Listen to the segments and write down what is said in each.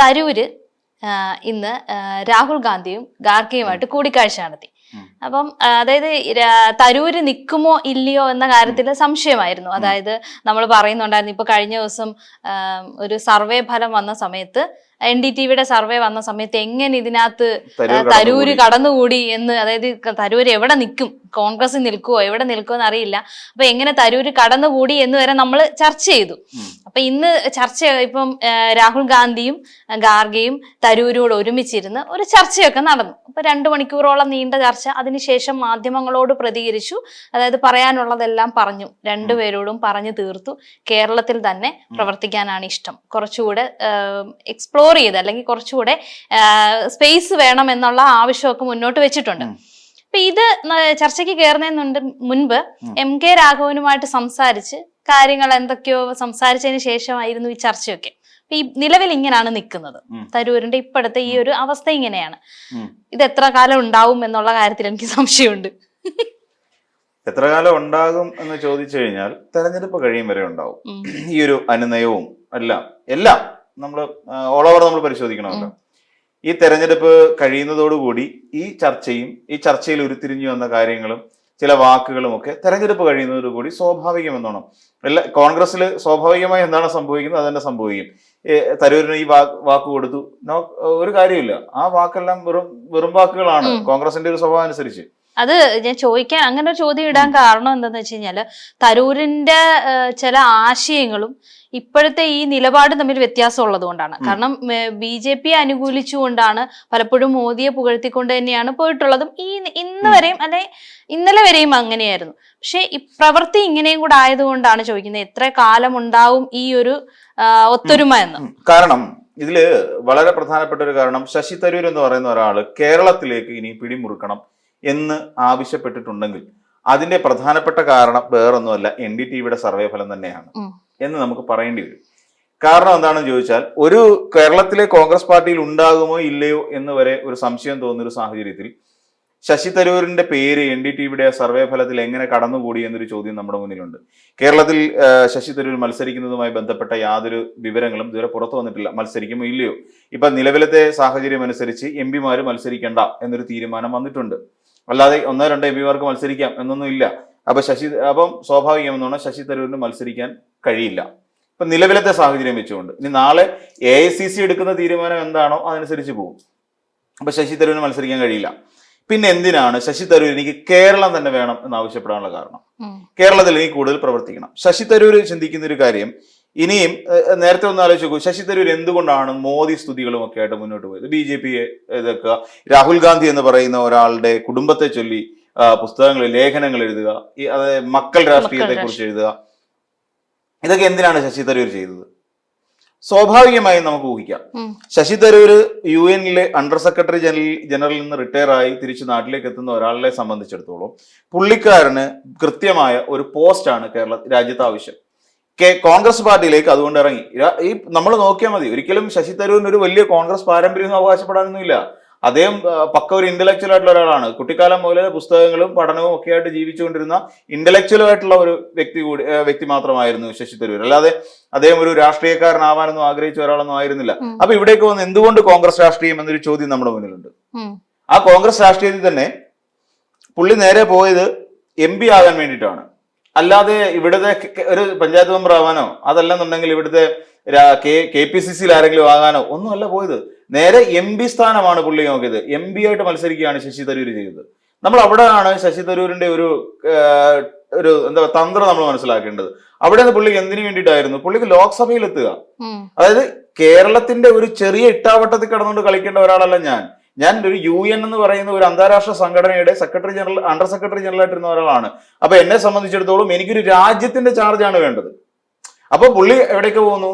തരൂര് ഇന്ന് രാഹുൽ ഗാന്ധിയും ഗാർഗിയുമായിട്ട് കൂടിക്കാഴ്ച നടത്തി. അപ്പം അതായത് തരൂര് നിൽക്കുമോ ഇല്ലയോ എന്ന കാര്യത്തിൽ സംശയമായിരുന്നു. അതായത് നമ്മൾ പറയുന്നുണ്ടായിരുന്നു ഇപ്പൊ കഴിഞ്ഞ ദിവസം ഒരു സർവേ ഫലം വന്ന സമയത്ത് എൻ ഡി ടി വിയുടെ സർവേ വന്ന സമയത്ത് എങ്ങനെ ഇതിനകത്ത് തരൂര് കടന്നുകൂടി. എന്ന് അതായത് തരൂര് എവിടെ നിൽക്കും? കോൺഗ്രസ് നിൽക്കുവോ? എവിടെ നിൽക്കുമോ എന്ന് അറിയില്ല അപ്പൊ എങ്ങനെ തരൂര് കടന്നുകൂടി എന്ന് വരെ നമ്മൾ ചർച്ച ചെയ്തു. അപ്പൊ ഇന്ന് ചർച്ച ഇപ്പം രാഹുൽ ഗാന്ധിയും ഗാർഗയും തരൂരോട് ഒരുമിച്ചിരുന്ന് ഒരു ചർച്ചയൊക്കെ നടന്നു. അപ്പൊ രണ്ടു മണിക്കൂറോളം നീണ്ട ചർച്ച. അതിനുശേഷം മാധ്യമങ്ങളോട് പ്രതികരിച്ചു. അതായത് പറയാനുള്ളതെല്ലാം പറഞ്ഞു. രണ്ടുപേരോടും പറഞ്ഞു തീർത്തു. കേരളത്തിൽ തന്നെ പ്രവർത്തിക്കാനാണ് ഇഷ്ടം. കുറച്ചുകൂടെ എക്സ്പ്ലോർ ചെയ്ത് അല്ലെങ്കിൽ കുറച്ചുകൂടെ സ്പേസ് വേണം എന്നുള്ള ആവശ്യമൊക്കെ മുന്നോട്ട് വെച്ചിട്ടുണ്ട്. അപ്പൊ ഇത് ചർച്ചയ്ക്ക് കയറുന്നതിന് മുൻപ്. എം കെ രാഘവനുമായിട്ട് സംസാരിച്ച് കാര്യങ്ങൾ എന്തൊക്കെയോ സംസാരിച്ചതിന് ശേഷമായിരുന്നു ഈ ചർച്ചയൊക്കെ. ഈ നിലവിൽ ഇങ്ങനെയാണ് നിൽക്കുന്നത്. തരൂരിന്റെ ഇപ്പോഴത്തെ ഈ ഒരു അവസ്ഥ ഇങ്ങനെയാണ്. ഇത് എത്ര കാലം ഉണ്ടാവും എന്നുള്ള കാര്യത്തിൽ എനിക്ക് സംശയമുണ്ട്. എത്ര കാലം ഉണ്ടാകും എന്ന് ചോദിച്ചു കഴിഞ്ഞാൽ തെരഞ്ഞെടുപ്പ് കഴിയും വരെ ഉണ്ടാവും. ഈ ഒരു അനുനയവും എല്ലാം എല്ലാം നമ്മൾ ഓൾ ഓവർ നമ്മൾ പരിശോധിക്കണമല്ലോ. ഈ തെരഞ്ഞെടുപ്പ് കഴിയുന്നതോടുകൂടി ഈ ചർച്ചയും ഈ ചർച്ചയിൽ ഉരുത്തിരിഞ്ഞു വന്ന കാര്യങ്ങളും ചില വാക്കുകളും ഒക്കെ തെരഞ്ഞെടുപ്പ് കഴിയുന്നതോടുകൂടി സ്വാഭാവികമെന്നോണം. എല്ലാ കോൺഗ്രസ്സിൽ സ്വാഭാവികമായി എന്താണ് സംഭവിക്കുന്നത്? അതന്നെ തന്നെ സംഭവിക്കും തരൂരിന് ഈ വാക്ക് വാക്ക് കൊടുത്തു. നോ- ഒരു കാര്യമില്ല. ആ വാക്കെല്ലാം വെറും വെറും വാക്കുകളാണ്. കോൺഗ്രസിന്റെ ഒരു സ്വഭാവം അനുസരിച്ച്. അത് ഞാൻ ചോദിക്കാൻ അങ്ങനെ ഒരു ചോദ്യം ഇടാൻ കാരണം എന്താന്ന് വെച്ച് കഴിഞ്ഞാൽ തരൂരിന്റെ ചില ആശയങ്ങളും ഇപ്പോഴത്തെ ഈ നിലപാട് തമ്മിൽ വ്യത്യാസം ഉള്ളത് കൊണ്ടാണ് കാരണം ബി ജെ പി അനുകൂലിച്ചുകൊണ്ടാണ് പലപ്പോഴും മോദിയെ പുകഴ്ത്തിക്കൊണ്ട് തന്നെയാണ് പോയിട്ടുള്ളതും. ഈ ഇന്ന് വരെയും അല്ലെ ഇന്നലെ വരെയും അങ്ങനെയായിരുന്നു. പക്ഷെ പ്രവൃത്തി ഇങ്ങനെയും കൂടെ ആയതുകൊണ്ടാണ് ചോദിക്കുന്നത് എത്ര കാലം ഉണ്ടാവും ഈ ഒരു ഒത്തൊരുമ എന്ന്. കാരണം ഇതിൽ വളരെ പ്രധാനപ്പെട്ട ഒരു കാരണം ശശി തരൂർ എന്ന് പറയുന്ന ഒരാൾ കേരളത്തിലേക്ക് ഇനി പിടിമുറുക്കണം എന്ന് ആവശ്യപ്പെട്ടിട്ടുണ്ടെങ്കിൽ അതിന്റെ പ്രധാനപ്പെട്ട കാരണം വേറൊന്നുമല്ല എൻ ഡി ടിവിയുടെ സർവേ ഫലം തന്നെയാണ്. എന്ന് നമുക്ക് പറയേണ്ടി വരും. കാരണം എന്താണെന്ന് ചോദിച്ചാൽ ഒരു കേരളത്തിലെ കോൺഗ്രസ് പാർട്ടിയിൽ ഉണ്ടാകുമോ ഇല്ലയോ എന്ന് വരെ ഒരു സംശയം തോന്നുന്ന ഒരു സാഹചര്യത്തിൽ ശശി തരൂരിന്റെ പേര് എൻ ഡി ടി വിയുടെ സർവേ ഫലത്തിൽ എങ്ങനെ കടന്നുകൂടി എന്നൊരു ചോദ്യം നമ്മുടെ മുന്നിലുണ്ട്. കേരളത്തിൽ ശശി തരൂർ മത്സരിക്കുന്നതുമായി ബന്ധപ്പെട്ട യാതൊരു വിവരങ്ങളും ഇതുവരെ പുറത്തു വന്നിട്ടില്ല. മത്സരിക്കുമോ ഇല്ലയോ? ഇപ്പൊ നിലവിലത്തെ സാഹചര്യം അനുസരിച്ച് എം പിമാര് മത്സരിക്കേണ്ട എന്നൊരു തീരുമാനം വന്നിട്ടുണ്ട്. അല്ലാതെ ഒന്നോ രണ്ടോ എം പിമാർക്ക് മത്സരിക്കാം എന്നൊന്നും ഇല്ല. അപ്പൊ ശശി അപ്പം സ്വാഭാവികമെന്നാണ് ശശി തരൂരിന് മത്സരിക്കാൻ കഴിയില്ല. ഇപ്പൊ നിലവിലത്തെ സാഹചര്യം വെച്ചുകൊണ്ട് ഇനി നാളെ എ ഐ സി സി എടുക്കുന്ന തീരുമാനം എന്താണോ അതനുസരിച്ച് പോകും. അപ്പൊ ശശി തരൂരിന് മത്സരിക്കാൻ കഴിയില്ല. പിന്നെ എന്തിനാണ് ശശി തരൂർ എനിക്ക് കേരളം തന്നെ വേണം എന്ന് ആവശ്യപ്പെടാനുള്ള കാരണം? കേരളത്തിൽ എനിക്ക് കൂടുതൽ പ്രവർത്തിക്കണം. ശശി തരൂർ ചിന്തിക്കുന്ന ഒരു കാര്യം ഇനിയും നേരത്തെ ഒന്ന് ആലോചിച്ച് നോക്കൂ. ശശി തരൂർ എന്തുകൊണ്ടാണ് മോദി സ്തുതികളും ഒക്കെ ആയിട്ട് മുന്നോട്ട് പോയത്? ബി ജെ പിയെ ഇതൊക്കെ രാഹുൽ ഗാന്ധി എന്ന് പറയുന്ന ഒരാളുടെ കുടുംബത്തെ ചൊല്ലി പുസ്തകങ്ങൾ ലേഖനങ്ങൾ എഴുതുക ഈ അതായത് മക്കൾ രാഷ്ട്രീയത്തെ കുറിച്ച് എഴുതുക. ഇതൊക്കെ എന്തിനാണ് ശശി തരൂർ ചെയ്തത്? സ്വാഭാവികമായും നമുക്ക് ഊഹിക്കാം. ശശി തരൂർ യു എനിലെ അണ്ടർ സെക്രട്ടറി ജനറൽ ജനറലിൽ നിന്ന് റിട്ടയർ ആയി തിരിച്ച് നാട്ടിലേക്ക് എത്തുന്ന ഒരാളെ സംബന്ധിച്ചിടത്തോളം പുള്ളിക്കാരന് കൃത്യമായ ഒരു പോസ്റ്റാണ് കേരള രാജ്യത്ത് ആവശ്യം. കെ കോൺഗ്രസ് പാർട്ടിയിലേക്ക് അതുകൊണ്ട് ഇറങ്ങി. ഈ നമ്മൾ നോക്കിയാൽ മതി. ഒരിക്കലും ശശി തരൂരിന് ഒരു വലിയ കോൺഗ്രസ് പാരമ്പര്യം അവകാശപ്പെടാനൊന്നുമില്ല. അദ്ദേഹം പക്ക ഒരു ഇന്റലക്ച്വൽ ആയിട്ടുള്ള ഒരാളാണ്. കുട്ടിക്കാലം മുതലേ പുസ്തകങ്ങളും പഠനവും ഒക്കെ ആയിട്ട് ജീവിച്ചുകൊണ്ടിരുന്ന ഇന്റലക്ച്വൽ ആയിട്ടുള്ള ഒരു വ്യക്തി കൂടി വ്യക്തി മാത്രമായിരുന്നു ശശി തരൂർ. അല്ലാതെ അദ്ദേഹം ഒരു രാഷ്ട്രീയക്കാരനാവാനൊന്നും ആഗ്രഹിച്ച ഒരാളൊന്നും ആയിരുന്നില്ല. അപ്പൊ ഇവിടേക്ക് വന്ന് എന്തുകൊണ്ട് കോൺഗ്രസ് രാഷ്ട്രീയം എന്നൊരു ചോദ്യം നമ്മുടെ മുന്നിലുണ്ട്. ആ കോൺഗ്രസ് രാഷ്ട്രീയത്തിൽ തന്നെ പുള്ളി നേരെ പോയത് എം പി ആകാൻ വേണ്ടിയിട്ടാണ്. അല്ലാതെ ഇവിടുത്തെ ഒരു പഞ്ചായത്ത് മെമ്പർ ആവാനോ അതല്ലെന്നുണ്ടെങ്കിൽ ഇവിടുത്തെ കെ കെ പി സി സിയിൽ ആരെങ്കിലും ആകാനോ ഒന്നുമല്ല പോയത്. നേരെ എം പി സ്ഥാനമാണ് പുള്ളി നോക്കിയത്. എം പി ആയിട്ട് മത്സരിക്കുകയാണ് ശശി തരൂർ ചെയ്തത്. നമ്മൾ അവിടെയാണ് ശശി തരൂരിന്റെ ഒരു ഒരു എന്താ തന്ത്രം നമ്മൾ മനസ്സിലാക്കേണ്ടത്. അവിടെ നിന്ന് പുള്ളിക്ക് എന്തിനു വേണ്ടിയിട്ടായിരുന്നു? പുള്ളിക്ക് ലോക്സഭയിൽ എത്തുക അതായത് കേരളത്തിന്റെ ഒരു ചെറിയ ഇട്ടാവട്ടത്തിൽ കിടന്നുകൊണ്ട് കളിക്കേണ്ട ഒരാളല്ല ഞാൻ. ഞാൻ ഒരു യു എൻ എന്ന് പറയുന്ന ഒരു അന്താരാഷ്ട്ര സംഘടനയുടെ secretary general under secretary general ആയിട്ടിരുന്ന ഒരാളാണ്. അപ്പൊ എന്നെ സംബന്ധിച്ചിടത്തോളം എനിക്കൊരു രാജ്യത്തിന്റെ ചാർജാണ് വേണ്ടത്. അപ്പൊ പുള്ളി എവിടേക്ക് പോകുന്നു?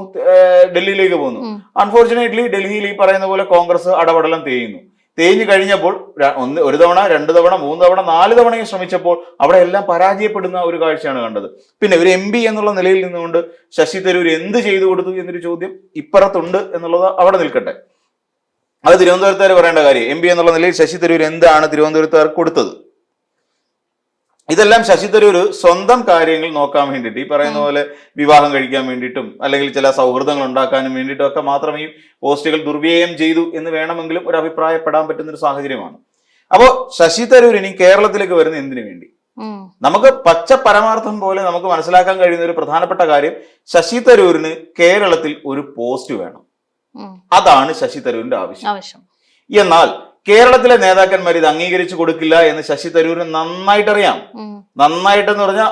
ഡൽഹിയിലേക്ക് പോകുന്നു. അൺഫോർച്ചുനേറ്റ്ലി ഡൽഹിയിൽ ഈ പറയുന്ന പോലെ കോൺഗ്രസ് അടപടലം തേയുന്നു. തേഞ്ഞു കഴിഞ്ഞപ്പോൾ ഒന്ന് ഒരു തവണ രണ്ട് തവണ മൂന്ന് തവണ നാല് തവണയും ശ്രമിച്ചപ്പോൾ അവിടെ എല്ലാം പരാജയപ്പെടുന്ന ഒരു കാഴ്ചയാണ് കണ്ടത്. പിന്നെ ഒരു എം പി എന്നുള്ള നിലയിൽ നിന്നുകൊണ്ട് ശശി തരൂർ എന്ത് ചെയ്തു കൊടുത്തു എന്നൊരു ചോദ്യം ഇപ്പുറത്തുണ്ട് എന്നുള്ളത് അവിടെ നിൽക്കട്ടെ. അത് തിരുവനന്തപുരത്തുകാർ പറയേണ്ട കാര്യം. എം പി എന്നുള്ള നിലയിൽ ശശി തരൂർ എന്താണ് തിരുവനന്തപുരത്തുകാർക്ക് കൊടുത്തത്? ഇതെല്ലാം ശശി തരൂർ സ്വന്തം കാര്യങ്ങൾ നോക്കാൻ വേണ്ടിയിട്ട് ഈ പറയുന്ന പോലെ വിവാഹം കഴിക്കാൻ വേണ്ടിയിട്ടും അല്ലെങ്കിൽ ചില സൗഹൃദങ്ങൾ ഉണ്ടാക്കാനും വേണ്ടിയിട്ടും ഒക്കെ മാത്രം ഈ പോസ്റ്റുകൾ ദുർവ്യയം ചെയ്തു എന്ന് വേണമെങ്കിലും ഒരു അഭിപ്രായപ്പെടാൻ പറ്റുന്ന ഒരു സാഹചര്യമാണ്. അപ്പോൾ ശശി തരൂർ ഇനി കേരളത്തിലേക്ക് വരുന്ന എന്തിനു വേണ്ടി? നമുക്ക് പച്ച പരമാർത്ഥം പോലെ നമുക്ക് മനസ്സിലാക്കാൻ കഴിയുന്ന ഒരു പ്രധാനപ്പെട്ട കാര്യം ശശി തരൂരിന് കേരളത്തിൽ ഒരു പോസ്റ്റ് വേണം. അതാണ് ശശി തരൂരിന്റെ ആവശ്യം. എന്നാൽ കേരളത്തിലെ നേതാക്കന്മാർ ഇത് അംഗീകരിച്ചു കൊടുക്കില്ല എന്ന് ശശി തരൂരിന് നന്നായിട്ട് അറിയാം. നന്നായിട്ടെന്ന് പറഞ്ഞാൽ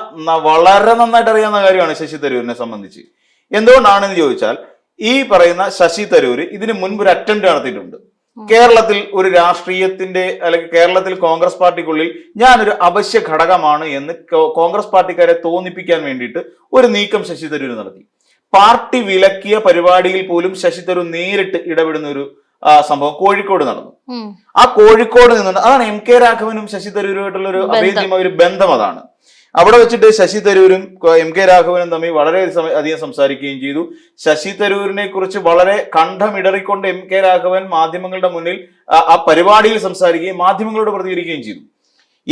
വളരെ നന്നായിട്ട് അറിയാവുന്ന കാര്യമാണ് ശശി തരൂരിനെ സംബന്ധിച്ച്. എന്തുകൊണ്ടാണെന്ന് ചോദിച്ചാൽ ഈ പറയുന്ന ശശി തരൂർ ഇതിന് മുൻപ് ഒരു അറ്റംപ്റ്റ് നടത്തിയിട്ടുണ്ട്. കേരളത്തിൽ ഒരു രാഷ്ട്രീയത്തിന്റെ അല്ലെങ്കിൽ കേരളത്തിൽ കോൺഗ്രസ് പാർട്ടിക്കുള്ളിൽ ഞാനൊരു അവശ്യ ഘടകമാണ് എന്ന് കോൺഗ്രസ് പാർട്ടിക്കാരെ തോന്നിപ്പിക്കാൻ വേണ്ടിയിട്ട് ഒരു നീക്കം ശശി തരൂര് നടത്തി. പാർട്ടി വിലക്കിയ പരിപാടിയിൽ പോലും ശശി തരൂർ നേരിട്ട് ഇടപെടുന്ന ഒരു സംഭവം കോഴിക്കോട് നടന്നു. ആ കോഴിക്കോട് നിന്നുണ്ട്. അതാണ് എം കെ രാഘവനും ശശി തരൂരുമായിട്ടുള്ള ഒരു അഭേദ്യമായ ഒരു ബന്ധം അതാണ്. അവിടെ വെച്ചിട്ട് ശശി തരൂരും എം കെ രാഘവനും തമ്മിൽ വളരെ അധികം സംസാരിക്കുകയും ചെയ്തു. ശശി തരൂരിനെ കുറിച്ച് വളരെ കണ്ഠമിടറിക്കൊണ്ട് എം കെ രാഘവൻ മാധ്യമങ്ങളുടെ മുന്നിൽ ആ- ആ പരിപാടിയിൽ സംസാരിക്കുകയും മാധ്യമങ്ങളോട് പ്രതികരിക്കുകയും ചെയ്തു.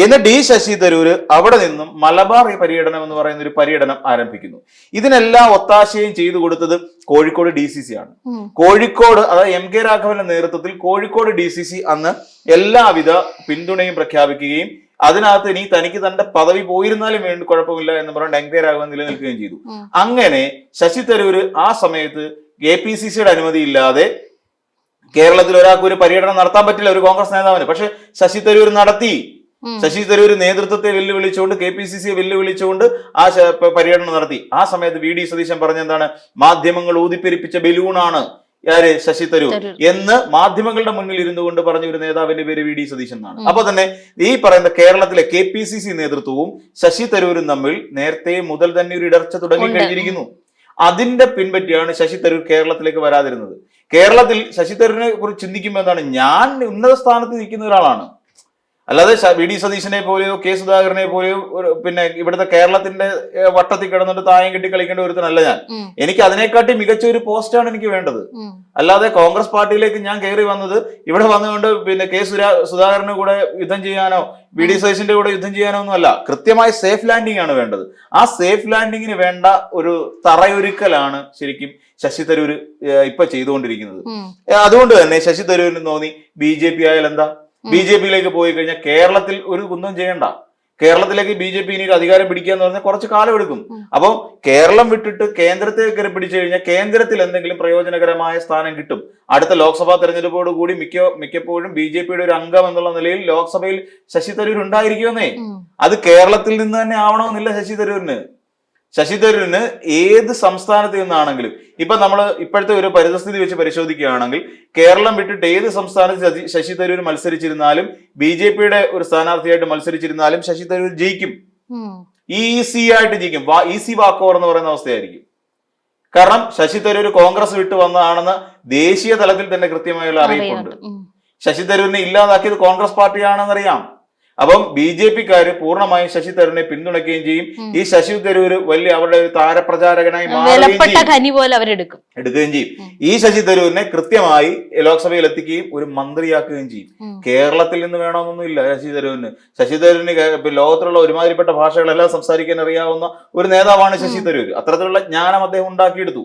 എന്നിട്ട് ഡി ശശി തരൂര് അവിടെ നിന്നും മലബാർ ഈ പര്യടനം എന്ന് പറയുന്ന ഒരു പര്യടനം ആരംഭിക്കുന്നു. ഇതിനെല്ലാം ഒത്താശയും ചെയ്തു കൊടുത്തത് കോഴിക്കോട് ഡി സി സി ആണ്. കോഴിക്കോട് അതായത് എം കെ രാഘവന്റെ നേതൃത്വത്തിൽ കോഴിക്കോട് ഡി സി സി അന്ന് എല്ലാവിധ പിന്തുണയും പ്രഖ്യാപിക്കുകയും അതിനകത്ത് ഇനി തനിക്ക് തന്റെ പദവി പോയിരുന്നാലും വേണ്ടി കുഴപ്പമില്ല എന്ന് പറഞ്ഞ് എം കെ രാഘവൻ നിലനിൽക്കുകയും ചെയ്തു. അങ്ങനെ ശശി തരൂര് ആ സമയത്ത് കെ പി സി സിയുടെ അനുമതി ഇല്ലാതെ കേരളത്തിൽ ഒരാൾക്ക് ഒരു പര്യടനം നടത്താൻ പറ്റില്ല ഒരു കോൺഗ്രസ് നേതാവിന്. പക്ഷെ ശശി തരൂർ നടത്തി. ശശി തരൂർ നേതൃത്വത്തെ വെല്ലുവിളിച്ചുകൊണ്ട് കെ പി സി സിയെ വെല്ലുവിളിച്ചുകൊണ്ട് ആ പര്യടനം നടത്തി. ആ സമയത്ത് വി ഡി സതീശൻ പറഞ്ഞ എന്താണ്? മാധ്യമങ്ങൾ ഊതിപ്പെരിപ്പിച്ച ബലൂണാണ് ആര്? ശശി തരൂർ. എന്ന് മാധ്യമങ്ങളുടെ മുന്നിൽ ഇരുന്നു കൊണ്ട് പറഞ്ഞ ഒരു നേതാവിന്റെ പേര് വി ഡി സതീശൻ എന്നാണ്. അപ്പൊ തന്നെ ഈ പറയുന്ന കേരളത്തിലെ കെ പി സി സി നേതൃത്വവും ശശി തരൂരും തമ്മിൽ നേരത്തെ മുതൽ തന്നെ ഒരു ഇടർച്ച തുടങ്ങി കഴിഞ്ഞിരിക്കുന്നു. അതിന്റെ പിൻപറ്റിയാണ് ശശി തരൂർ കേരളത്തിലേക്ക് വരാതിരുന്നത്. കേരളത്തിൽ ശശി തരൂരിനെ കുറിച്ച് ചിന്തിക്കുമ്പോൾ എന്താണ്? ഞാൻ ഉന്നത സ്ഥാനത്ത് നിൽക്കുന്ന ഒരാളാണ്. അല്ലാതെ വി ഡി സതീശനെ പോലെയോ കെ സുധാകരനെ പോലെയോ പിന്നെ ഇവിടുത്തെ കേരളത്തിന്റെ വട്ടത്തിൽ കിടന്നിട്ട് തായം കെട്ടി കളിക്കേണ്ട ഒരുത്തനല്ല ഞാൻ. എനിക്ക് അതിനെക്കാട്ടി മികച്ച ഒരു പോസ്റ്റാണ് എനിക്ക് വേണ്ടത്. അല്ലാതെ കോൺഗ്രസ് പാർട്ടിയിലേക്ക് ഞാൻ കയറി വന്നത് ഇവിടെ വന്നുകൊണ്ട് പിന്നെ കെ സുരാ സുധാകരന് കൂടെ യുദ്ധം ചെയ്യാനോ വി ഡി സതീശന്റെ കൂടെ യുദ്ധം ചെയ്യാനോ ഒന്നും അല്ല. കൃത്യമായ സേഫ് ലാൻഡിംഗ് ആണ് വേണ്ടത്. ആ സേഫ് ലാൻഡിങ്ങിന് വേണ്ട ഒരു തറയൊരുക്കലാണ് ശരിക്കും ശശി തരൂർ ഇപ്പൊ ചെയ്തുകൊണ്ടിരിക്കുന്നത്. അതുകൊണ്ട് തന്നെ ശശി തരൂരിന് തോന്നി ബി ജെ പി ആയാലെന്താ ബി ജെ പിയിലേക്ക് പോയി കഴിഞ്ഞാൽ കേരളത്തിൽ ഒരു കുന്തം ചെയ്യണ്ട. കേരളത്തിലേക്ക് ബി ജെ പി ഇനി അധികാരം പിടിക്കുക എന്ന് പറഞ്ഞാൽ കുറച്ച് കാലം എടുക്കും ഉം. അപ്പോൾ കേരളം വിട്ടിട്ട് കേന്ദ്രത്തെ കയറി പിടിച്ചു കഴിഞ്ഞാൽ കേന്ദ്രത്തിൽ എന്തെങ്കിലും പ്രയോജനകരമായ സ്ഥാനം കിട്ടും. അടുത്ത ലോക്സഭാ തെരഞ്ഞെടുപ്പോട് കൂടി മിക്ക മിക്കപ്പോഴും ബി ജെ പിയുടെ ഒരു അംഗം എന്നുള്ള നിലയിൽ ലോക്സഭയിൽ ശശി തരൂർ ഉണ്ടായിരിക്കുമെന്നേ. അത് കേരളത്തിൽ നിന്ന് തന്നെ ആവണമെന്നില്ല ശശി തരൂരിന്. ശശി തരൂരിന് ഏത് സംസ്ഥാനത്ത് നിന്നാണെങ്കിലും ഇപ്പൊ നമ്മൾ ഇപ്പോഴത്തെ ഒരു പരിതസ്ഥിതി വെച്ച് പരിശോധിക്കുകയാണെങ്കിൽ കേരളം വിട്ടിട്ട് ഏത് സംസ്ഥാനത്ത് ശശി- തരൂർ മത്സരിച്ചിരുന്നാലും ബി ജെ പിയുടെ ഒരു സ്ഥാനാർത്ഥിയായിട്ട് മത്സരിച്ചിരുന്നാലും ശശി തരൂർ ജയിക്കും. ഈസി ആയിട്ട് ജയിക്കും. ഈസി വാക്കോവർ എന്ന് പറയുന്ന അവസ്ഥയായിരിക്കും. കാരണം ശശി തരൂർ കോൺഗ്രസ് വിട്ടു വന്നതാണെന്ന് ദേശീയ തലത്തിൽ തന്നെ കൃത്യമായുള്ള അറിയിപ്പുണ്ട്. ശശി തരൂരിനെ ഇല്ലാതാക്കിയത് കോൺഗ്രസ് പാർട്ടിയാണെന്നറിയാം. അപ്പം ബി ജെ പിക്കാര് പൂർണമായും ശശി തരൂരിനെ പിന്തുണയ്ക്കുകയും ചെയ്യും. ഈ ശശി തരൂര് വലിയ അവരുടെ ഒരു താരപ്രചാരകനായി മാറുകയും എടുക്കുകയും ചെയ്യും. ഈ ശശി തരൂരിനെ കൃത്യമായി ലോക്സഭയിൽ എത്തിക്കുകയും ഒരു മന്ത്രിയാക്കുകയും ചെയ്യും. കേരളത്തിൽ നിന്ന് വേണമെന്നൊന്നുമില്ല ശശി തരൂരിന്. ശശി തരൂരിന് ലോകത്തിലുള്ള ഒരുമാതിരിപ്പെട്ട ഭാഷകളെല്ലാം സംസാരിക്കാൻ അറിയാവുന്ന ഒരു നേതാവാണ് ശശി തരൂർ അത്തരത്തിലുള്ള ജ്ഞാനം അദ്ദേഹം ഉണ്ടാക്കിയെടുത്തു.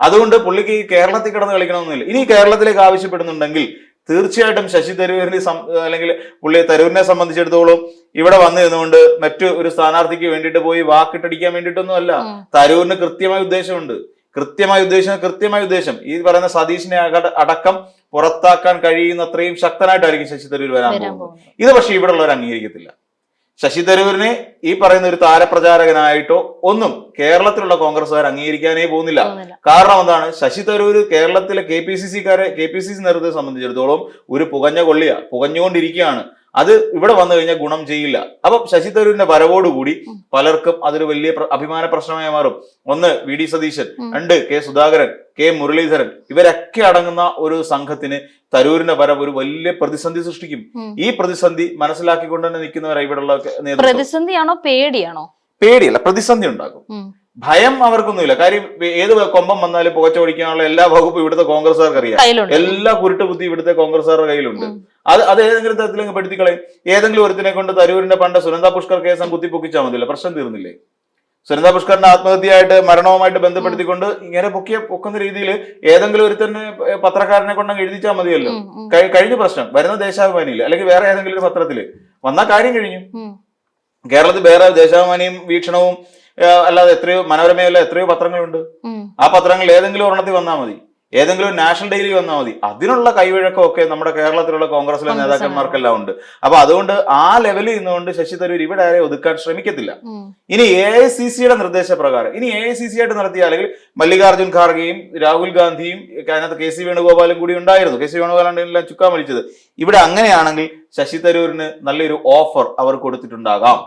അതുകൊണ്ട് പുള്ളിക്ക് ഈ കേരളത്തിൽ കിടന്ന് കളിക്കണമെന്നില്ല. ഇനി കേരളത്തിലേക്ക് ആവശ്യപ്പെടുന്നുണ്ടെങ്കിൽ തീർച്ചയായിട്ടും ശശി തരൂരിനെ അല്ലെങ്കിൽ പുള്ളി തരൂരിനെ സംബന്ധിച്ചിടത്തോളം ഇവിടെ വന്നു നിന്നുകൊണ്ട് മറ്റു ഒരു സ്ഥാനാർത്ഥിക്ക് വേണ്ടിയിട്ട് പോയി വാക്കിട്ടടിക്കാൻ വേണ്ടിയിട്ടൊന്നും അല്ല. തരൂരിന് കൃത്യമായ ഉദ്ദേശമുണ്ട്. കൃത്യമായ ഉദ്ദേശം കൃത്യമായ ഉദ്ദേശം. ഈ പറയുന്ന സതീഷിനെ അടക്കം പുറത്താക്കാൻ കഴിയുന്ന അത്രയും ശക്തനായിട്ടായിരിക്കും ശശി തരൂർ വരാൻ പോകുന്നത്. ഇത് പക്ഷേ ഇവിടെ ഉള്ളവർ അംഗീകരിക്കത്തില്ല. ശശി തരൂരിനെ ഈ പറയുന്ന ഒരു താരപ്രചാരകനായിട്ടോ ഒന്നും കേരളത്തിലുള്ള കോൺഗ്രസ്സുകാർ അംഗീകരിക്കാനേ പോകുന്നില്ല. കാരണം എന്താണ്? ശശി തരൂർ കേരളത്തിലെ കെ പി സി സിക്കാരെ കെ പി സി സി നേതൃത്വത്തെ സംബന്ധിച്ചിടത്തോളം ഒരു പുകഞ്ഞ കൊള്ളിയ പുകഞ്ഞുകൊണ്ടിരിക്കുകയാണ്. അത് ഇവിടെ വന്നു കഴിഞ്ഞാൽ ഗുണം ചെയ്യില്ല. അപ്പം ശശി തരൂരിന്റെ വരവോടുകൂടി പലർക്കും അതൊരു വലിയ അഭിമാന പ്രശ്നമായി മാറും. ഒന്ന് വി ഡി സതീശൻ രണ്ട് കെ സുധാകരൻ കെ മുരളീധരൻ ഇവരൊക്കെ അടങ്ങുന്ന ഒരു സംഘത്തിന് തരൂരിന്റെ വരവ് ഒരു വലിയ പ്രതിസന്ധി സൃഷ്ടിക്കും. ഈ പ്രതിസന്ധി മനസ്സിലാക്കിക്കൊണ്ട് തന്നെ നിൽക്കുന്നവരാണ് ഇവിടെയുള്ള പ്രതിസന്ധിയാണോ പേടിയാണോ? പേടിയല്ല പ്രതിസന്ധി ഉണ്ടാകും. ഭയം അവർക്കൊന്നുമില്ല. കാര്യം ഏത് കൊമ്പം വന്നാലും പുകച്ചോടിക്കാനുള്ള എല്ലാ വകുപ്പും ഇവിടുത്തെ കോൺഗ്രസ്സുകാർക്ക് അറിയാം എല്ലാ കുരുട്ട് ബുദ്ധി ഇവിടുത്തെ കോൺഗ്രസ്സുകാരുടെ കയ്യിലുണ്ട്. അത് അത് ഏതെങ്കിലും തരത്തിൽ അങ്ങ് പെടുത്തി ഏതെങ്കിലും ഒരുത്തിനെ കൊണ്ട് തരൂരിന്റെ പണ്ട് സുനന്ദ പുഷ്കർ കേസം കുത്തിപ്പൊക്കിച്ചാൽ മതിയല്ലോ. പ്രശ്നം തീർന്നില്ലേ? സുനന്ദ പുഷ്കറിന്റെ ആത്മഹത്യയായിട്ട് മരണവുമായിട്ട് ബന്ധപ്പെടുത്തിക്കൊണ്ട് ഇങ്ങനെ പൊക്കിയ പൊക്കുന്ന രീതിയിൽ ഏതെങ്കിലും ഒരു തന്നെ പത്രക്കാരനെ കൊണ്ട് എഴുതിച്ചാൽ മതിയല്ലോ. കഴിഞ്ഞ പ്രശ്നം. വരുന്ന ദേശാഭിമാനിയിൽ അല്ലെങ്കിൽ വേറെ ഏതെങ്കിലും ഒരു പത്രത്തിൽ. വന്നാൽ കാര്യം കഴിഞ്ഞു. കേരളത്തിൽ വേറെ ദേശാഭിമാനിയും വീക്ഷണവും അല്ലാതെ എത്രയോ മനോരമയല്ല എത്രയോ പത്രങ്ങളുണ്ട്. ആ പത്രങ്ങളിൽ ഏതെങ്കിലും ഒരെണ്ണത്തിൽ വന്നാൽ മതി. ഏതെങ്കിലും നാഷണൽ ഡെയിലി വന്നാൽ മതി. അതിനുള്ള കൈവഴക്കമൊക്കെ നമ്മുടെ കേരളത്തിലുള്ള കോൺഗ്രസിലെ കോൺഗ്രസ് നേതാക്കന്മാർക്കെല്ലാം ഉണ്ട്. അപ്പൊ അതുകൊണ്ട് ആ ലെവലിൽ നിന്നുകൊണ്ട് ശശി തരൂർ ഇവിടെ ആരെ ഒതുക്കാൻ ശ്രമിക്കത്തില്ല. ഇനി എ ഐ സി സിയുടെ നിർദ്ദേശപ്രകാരം ഇനി എ ഐ സി സി ആയിട്ട് നടത്തിയ അല്ലെങ്കിൽ മല്ലികാർജുൻ ഖാർഗെയും രാഹുൽ ഗാന്ധിയും അതിനകത്ത് കെ സി വേണുഗോപാലും കൂടി ഉണ്ടായിരുന്നു. കെ സി വേണുഗോപാലാണ് എല്ലാം ചുക്കാൻ വലിച്ചത്. ഇവിടെ അങ്ങനെയാണെങ്കിൽ ശശി തരൂരിന് നല്ലൊരു ഓഫർ അവർ കൊടുത്തിട്ടുണ്ടാകാം.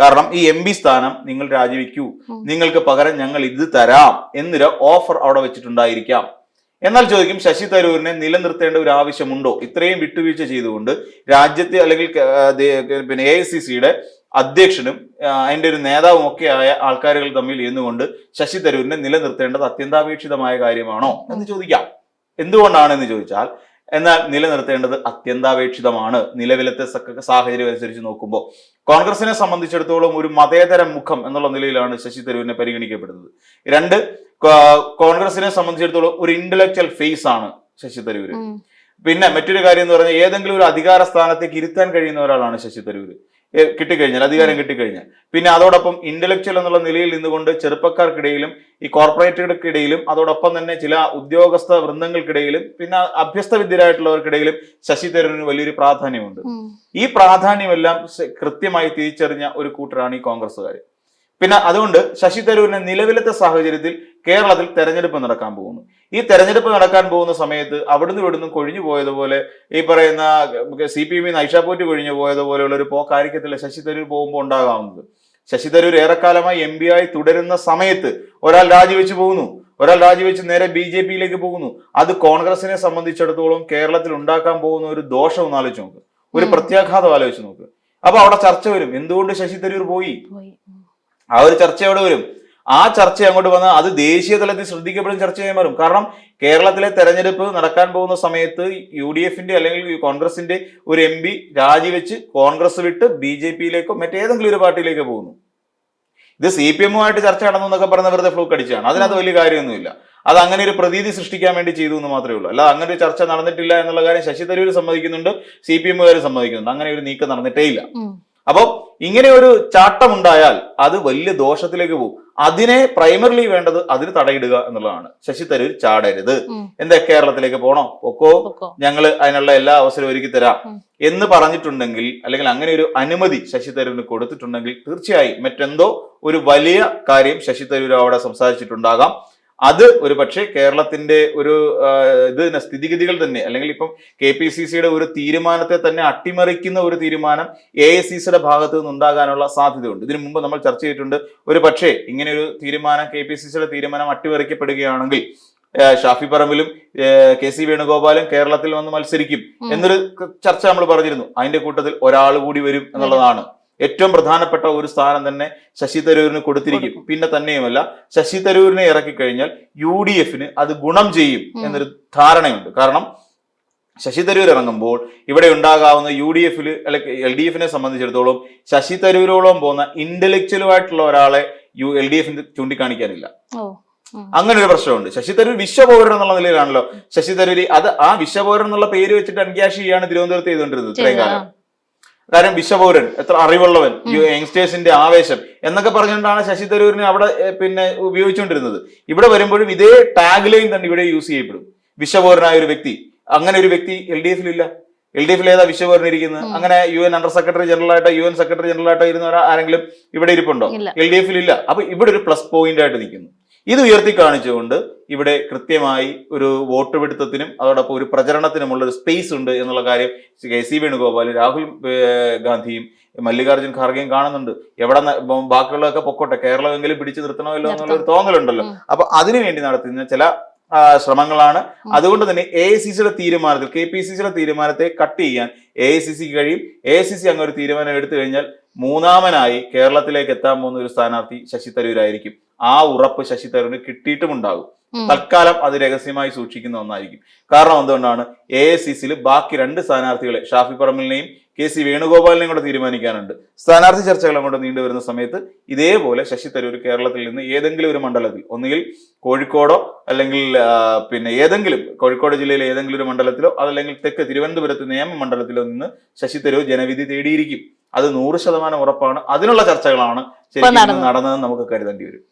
കാരണം ഈ എം പി സ്ഥാനം നിങ്ങൾ രാജിവെക്കൂ. നിങ്ങൾക്ക് പകരം ഞങ്ങൾ ഇത് തരാം എന്നൊരു ഓഫർ അവിടെ വെച്ചിട്ടുണ്ടായിരിക്കാം. എന്നാൽ ചോദിക്കും ശശി തരൂരിനെ നിലനിർത്തേണ്ട ഒരു ആവശ്യമുണ്ടോ? ഇത്രയും വിട്ടുവീഴ്ച ചെയ്തുകൊണ്ട് രാജ്യത്തെ അല്ലെങ്കിൽ പിന്നെ എ ഐ സി സിയുടെ അധ്യക്ഷനും അതിന്റെ ഒരു നേതാവും ഒക്കെ ആയ ആൾക്കാരുകൾ തമ്മിൽ ഇരുന്നുകൊണ്ട് ശശി തരൂരിനെ നിലനിർത്തേണ്ടത് അത്യന്താപേക്ഷിതമായ കാര്യമാണോ എന്ന് ചോദിക്കാം. എന്തുകൊണ്ടാണെന്ന് ചോദിച്ചാൽ എന്നാൽ നിലനിർത്തേണ്ടത് അത്യന്താപേക്ഷിതമാണ്. നിലവിലത്തെ സാഹചര്യം അനുസരിച്ച് നോക്കുമ്പോൾ. കോൺഗ്രസിനെ സംബന്ധിച്ചിടത്തോളം ഒരു മതേതര മുഖം എന്നുള്ള നിലയിലാണ് ശശി തരൂരിനെ പരിഗണിക്കപ്പെടുന്നത്. രണ്ട് കോൺഗ്രസിനെ സംബന്ധിച്ചിടത്തോളം ഒരു ഇന്റലക്ച്വൽ ഫേസ് ആണ് ശശി തരൂര്. പിന്നെ മറ്റൊരു കാര്യം എന്ന് പറഞ്ഞാൽ ഏതെങ്കിലും ഒരു അധികാര സ്ഥാനത്തേക്ക് ഇരുത്താൻ കഴിയുന്ന ഒരാളാണ് ശശി തരൂര്. കിട്ടിക്കഴിഞ്ഞാൽ അധികാരം കിട്ടിക്കഴിഞ്ഞാൽ. പിന്നെ അതോടൊപ്പം ഇന്റലക്ച്വൽ എന്നുള്ള നിലയിൽ നിന്നുകൊണ്ട് ചെറുപ്പക്കാർക്കിടയിലും ഈ കോർപ്പറേറ്റുകൾക്കിടയിലും അതോടൊപ്പം തന്നെ ചില ഉദ്യോഗസ്ഥ വൃന്ദങ്ങൾക്കിടയിലും പിന്നെ അഭ്യസ്ത വിദ്യരായിട്ടുള്ളവർക്കിടയിലും ശശി തരൂരിന് വലിയൊരു പ്രാധാന്യമുണ്ട്. ഈ പ്രാധാന്യമെല്ലാം കൃത്യമായി തിരിച്ചറിഞ്ഞ ഒരു കൂട്ടരാണ് ഈ കോൺഗ്രസ്സുകാർ പിന്നെ അതുകൊണ്ട് ശശി തരൂരിനെ നിലവിലത്തെ സാഹചര്യത്തിൽ കേരളത്തിൽ തെരഞ്ഞെടുപ്പ് നടക്കാൻ പോകുന്നു. ഈ തെരഞ്ഞെടുപ്പ് നടക്കാൻ പോകുന്ന സമയത്ത് അവിടുന്ന് ഇവിടുന്ന് കൊഴിഞ്ഞു പോയതുപോലെ ഈ പറയുന്ന സി പി എമ്മിൽ നൈഷാപോറ്റ് കൊഴിഞ്ഞു പോയതുപോലെയുള്ള ഒരു പോക്കായിരിക്കത്തില്ല ശശി തരൂർ പോകുമ്പോൾ ഉണ്ടാകാവുന്നത്. ശശി തരൂർ ഏറെക്കാലമായി എം പി ആയി തുടരുന്ന സമയത്ത് ഒരാൾ രാജിവെച്ച് പോകുന്നു. ഒരാൾ രാജിവെച്ച് നേരെ ബി ജെ പിയിലേക്ക് പോകുന്നു. അത് കോൺഗ്രസിനെ സംബന്ധിച്ചിടത്തോളം കേരളത്തിൽ ഉണ്ടാക്കാൻ പോകുന്ന ഒരു ദോഷം ഒന്ന് ആലോചിച്ച് നോക്ക്. ഒരു പ്രത്യാഘാതം ആലോചിച്ച് നോക്ക്. അപ്പൊ അവിടെ ചർച്ച വരും. എന്തുകൊണ്ട് ശശി തരൂർ പോയി? പോയി. ആ ഒരു ചർച്ച അവിടെ വരും? ആ ചർച്ച അങ്ങോട്ട് വന്നാൽ അത് ദേശീയ തലത്തിൽ ശ്രദ്ധിക്കപ്പെടുന്ന ചർച്ചയായി മാറും. കാരണം കേരളത്തിലെ തെരഞ്ഞെടുപ്പ് നടക്കാൻ പോകുന്ന സമയത്ത് യു ഡി എഫിന്റെ അല്ലെങ്കിൽ കോൺഗ്രസിന്റെ ഒരു എം പി രാജിവെച്ച് കോൺഗ്രസ് വിട്ട് ബി ജെ പിയിലേക്കോ മറ്റേതെങ്കിലും ഒരു പാർട്ടിയിലേക്കോ പോകുന്നു. ഇത് സി പി എമ്മുമായിട്ട് ചർച്ച നടന്നു എന്നൊക്കെ പറഞ്ഞ വെറുതെ ഫ്ലൂക്ക് അടിച്ചാണ്. അതിനകത്ത് വലിയ കാര്യമൊന്നുമില്ല. അത് അങ്ങനെ ഒരു പ്രതീതി സൃഷ്ടിക്കാൻ വേണ്ടി ചെയ്തു എന്ന് മാത്രമേ ഉള്ളൂ. അല്ല അങ്ങനെ ഒരു ചർച്ച നടന്നിട്ടില്ല എന്നുള്ള കാര്യം ശശി തരൂർ സമ്മതിക്കുന്നുണ്ട് സി പി എമ്മുകാർ സമ്മതിക്കുന്നുണ്ട്. അങ്ങനെ ഒരു നീക്കം നടന്നിട്ടേ ഇല്ല. അപ്പൊ അപ്പോൾ ഇങ്ങനെ ഒരു ചാട്ടമുണ്ടായാൽ അത് വലിയ ദോഷത്തിലേക്ക് പോകും. അതിനെ പ്രൈമറിലി വേണ്ടത് അതിന് തടയിടുക എന്നുള്ളതാണ്. ശശി തരൂർ ചാടരുത്. എന്താ കേരളത്തിലേക്ക് പോണോ? ഒക്കോ പൊക്കോ. ഞങ്ങൾ അതിനുള്ള എല്ലാ അവസരവും ഒരുക്കി തരാം. എന്ന് പറഞ്ഞിട്ടുണ്ടെങ്കിൽ അല്ലെങ്കിൽ അങ്ങനെ ഒരു അനുമതി ശശി തരൂരിന് കൊടുത്തിട്ടുണ്ടെങ്കിൽ തീർച്ചയായും മറ്റെന്തോ ഒരു വലിയ കാര്യം ശശി തരൂർ അവിടെ സംസാരിച്ചിട്ടുണ്ടാകാം. അത് ഒരു പക്ഷേ കേരളത്തിന്റെ ഒരു ഇത് സ്ഥിതിഗതികൾ തന്നെ. അല്ലെങ്കിൽ ഇപ്പം കെ പി സി സിയുടെ ഒരു തീരുമാനത്തെ തന്നെ അട്ടിമറിക്കുന്ന ഒരു തീരുമാനം എ ഐ സി സിയുടെ ഭാഗത്ത് നിന്ന് ഉണ്ടാകാനുള്ള സാധ്യതയുണ്ട്. ഇതിനു മുമ്പ് നമ്മൾ ചർച്ച ചെയ്തിട്ടുണ്ട് ഒരു പക്ഷേ ഇങ്ങനെ ഒരു തീരുമാനം കെ പി സി സിയുടെ തീരുമാനം അട്ടിമറിക്കപ്പെടുകയാണെങ്കിൽ ഷാഫി പറമ്പിലും കെ സി വേണുഗോപാലും കേരളത്തിൽ വന്ന് മത്സരിക്കും എന്നൊരു ചർച്ച നമ്മൾ പറഞ്ഞിരുന്നു. അതിന്റെ കൂട്ടത്തിൽ ഒരാൾ കൂടി വരും എന്നുള്ളതാണ്. ഏറ്റവും പ്രധാനപ്പെട്ട ഒരു സ്ഥാനം തന്നെ ശശി തരൂരിന് കൊടുത്തിരിക്കും. പിന്നെ തന്നെയുമല്ല ശശി തരൂരിനെ ഇറക്കി കഴിഞ്ഞാൽ യു ഡി എഫിന് അത് ഗുണം ചെയ്യും എന്നൊരു ധാരണയുണ്ട്. കാരണം ശശി തരൂർ ഇറങ്ങുമ്പോൾ ഇവിടെ ഉണ്ടാകാവുന്ന യു ഡി എഫിൽ എൽ ഡി എഫിനെ സംബന്ധിച്ചിടത്തോളം ശശി തരൂരോളം പോകുന്ന ഇന്റലക്ച്വലുമായിട്ടുള്ള ഒരാളെ യു എൽ ഡി എഫിന് ചൂണ്ടിക്കാണിക്കാനില്ല. അങ്ങനെ ഒരു പ്രശ്നമുണ്ട്. ശശി തരൂർ വിശ്വപൗരൻ എന്നുള്ള നിലയിലാണല്ലോ. ശശി തരൂർ അത് ആ വിശ്വപൗരൻ എന്നുള്ള പേര് വെച്ചിട്ട് അൻക്യാഷ് ചെയ്യാണ് തിരുവനന്തപുരത്ത് ചെയ്തുകൊണ്ടിരുന്നത് ഇത്രയും കാലം. കാരണം വിശ്വപൗരൻ എത്ര അറിവുള്ളവൻ യങ്സ്റ്റേഴ്സിന്റെ ആവേശം എന്നൊക്കെ പറഞ്ഞുകൊണ്ടാണ് ശശി തരൂരിനെ അവിടെ പിന്നെ ഉപയോഗിച്ചുകൊണ്ടിരുന്നത്. ഇവിടെ വരുമ്പോഴും ഇതേ ടാഗ് ലൈൻ തന്നെ ഇവിടെ യൂസ് ചെയ്യപ്പെടും. വിശ്വപൗരനായ ഒരു വ്യക്തി. അങ്ങനെ ഒരു വ്യക്തി എൽ ഡി എഫിൽ ഇല്ല എൽ ഡി എഫിൽ ഏതാ വിശ്വപൗരൻ ഇരിക്കുന്നത്? അങ്ങനെ U N under secretary general ആയിട്ടോ യു എൻ സെക്രട്ടറി ജനറൽ ആയിട്ടോ ഇരുന്ന ആരെങ്കിലും ഇവിടെ ഇരിപ്പുണ്ടോ. എൽ ഡി എഫിൽ ഇല്ല അപ്പൊ ഇവിടെ ഒരു പ്ലസ് പോയിന്റ് ആയിട്ട് നിൽക്കുന്നു. ഇത് ഉയർത്തി കാണിച്ചുകൊണ്ട് ഇവിടെ കൃത്യമായി ഒരു വോട്ട് പിടുത്തത്തിനും അതോടൊപ്പം ഒരു പ്രചരണത്തിനുമുള്ള ഒരു സ്പേസ് ഉണ്ട് എന്നുള്ള കാര്യം കെ സി വേണുഗോപാലും രാഹുൽ ഗാന്ധിയും മല്ലികാർജുൻ ഖാർഗെയും കാണുന്നുണ്ട്. എവിടെ ബാക്കിയുള്ളതൊക്കെ പൊക്കോട്ടെ. കേരളമെങ്കിലും പിടിച്ചു നിർത്തണമല്ലോ എന്നുള്ള ഒരു തോന്നലുണ്ടല്ലോ. അപ്പൊ അതിനുവേണ്ടി നടത്തുന്ന ചില ശ്രമങ്ങളാണ്. അതുകൊണ്ട് തന്നെ എ ഐ സി സിയുടെ തീരുമാനത്തിൽ കെ പി സി സിയുടെ തീരുമാനത്തെ കട്ട് ചെയ്യാൻ എ ഐ സി സിക്ക് കഴിയും. എ ഐ സി സി അങ്ങനെ ഒരു തീരുമാനം എടുത്തു കഴിഞ്ഞാൽ മൂന്നാമനായി കേരളത്തിലേക്ക് എത്താൻ പോകുന്ന ഒരു സ്ഥാനാർത്ഥി ശശി തരൂരായിരിക്കും. ആ ഉറപ്പ് ശശി തരൂരിന് കിട്ടിയിട്ടുമുണ്ടാകും. ഉണ്ടാകും തൽക്കാലം അത് രഹസ്യമായി സൂക്ഷിക്കുന്ന ഒന്നായിരിക്കും. കാരണം എന്തുകൊണ്ടാണ് എ എസ് സി സിയിൽ ബാക്കി രണ്ട് സ്ഥാനാർത്ഥികളെ ഷാഫി പറമ്പലിനെയും കെ സി വേണുഗോപാലിനെ കൂടെ തീരുമാനിക്കാനുണ്ട്. സ്ഥാനാർത്ഥി ചർച്ചകൾ അങ്ങോട്ട് നീണ്ടുവരുന്ന സമയത്ത് ഇതേപോലെ ശശി തരൂർ കേരളത്തിൽ നിന്ന് ഏതെങ്കിലും ഒരു മണ്ഡലത്തിൽ ഒന്നുകിൽ കോഴിക്കോടോ അല്ലെങ്കിൽ പിന്നെ ഏതെങ്കിലും കോഴിക്കോട് ജില്ലയിലെ ഏതെങ്കിലും ഒരു മണ്ഡലത്തിലോ അതല്ലെങ്കിൽ തെക്ക് തിരുവനന്തപുരത്ത് നിയമ മണ്ഡലത്തിലോ നിന്ന് ശശി തരൂർ ജനവിധി തേടിയിരിക്കും. അത് നൂറ് ശതമാനം ഉറപ്പാണ്. അതിനുള്ള ചർച്ചകളാണ് ശരിക്കും. നടന്നതെന്ന് നമുക്ക് കരുതേണ്ടി വരും.